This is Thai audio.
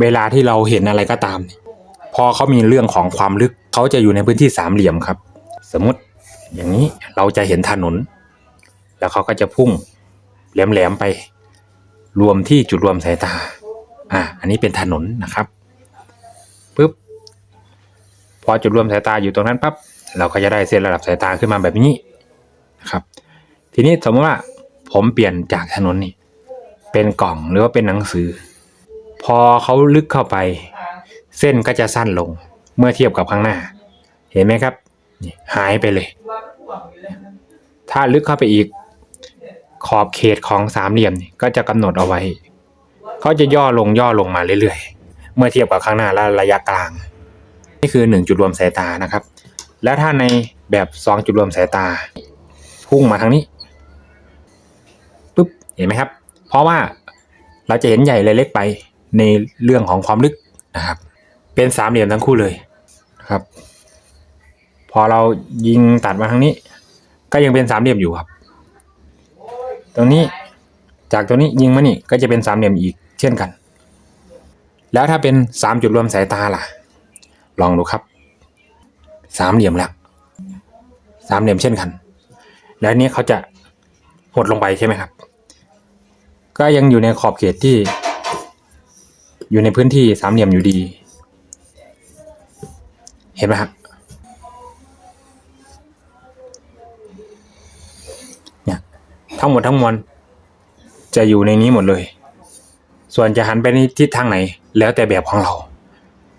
เวลาที่เราเห็นอะไรก็ตามเนี่ยพอเขามีเรื่องของความลึกเขาจะอยู่ในพื้นที่สามเหลี่ยมครับ สมมติอย่างนี้เราจะเห็นถนน แล้วเขาก็จะพุ่งแหลมๆไป รวมที่จุดรวมสายตา อ่า อันนี้เป็นถนนนะครับปุ๊บพอจุดรวมสายตาอยู่ตรงนั้นปั๊บเราก็จะได้เส้นระดับสายตาขึ้นมาแบบนี้นะครับ ทีนี้สมมติว่าผมเปลี่ยนจากถนนนี่เป็นกล่องหรือว่าเป็นหนังสือ พอเขาลึกเข้าไป เส้นก็จะสั้นลงเมื่อเทียบกับข้างหน้า เห็นไหมครับนี่หายไปเลย ถ้าลึกเข้าไปอีก ขอบเขตของสามเหลี่ยมก็จะกำหนดเอาไว้เขาจะย่อลงย่อลงมาเรื่อยๆ เมื่อเทียบกับข้างหน้าและระยะกลาง นี่คือหนึ่งจุดรวมสายตานะครับ แล้วถ้าในแบบสองจุดรวมสายตา พุ่งมาทางนี้ปุ๊บเห็นไหมครับ เพราะว่าเราจะเห็นใหญ่เลยเล็กไป ในเรื่องของความลึกนะครับ เป็นสามเหลี่ยมทั้งคู่เลยนะครับ พอเรายิงตัดมาทางนี้ ก็ยังเป็นสามเหลี่ยมอยู่ครับ ตรงนี้จากตรงนี้ยิงมานี่ก็จะเป็นสามเหลี่ยมอีกเช่นกัน แล้วถ้าเป็นสามจุดรวมสายตาล่ะ ลองดูครับ สามเหลี่ยมแล้วสามเหลี่ยมเช่นกัน แล้วอันนี้เขาจะหดลงไปใช่ไหมครับ ก็ยังอยู่ในขอบเขตที่ อยู่ในพื้นที่สามเหลี่ยมอยู่ดี เห็นไหมครับเนี่ยทั้งหมดทั้งมวลจะอยู่ในนี้หมดเลย ส่วนจะหันไปในทิศทางไหน แล้วแต่แบบของเรา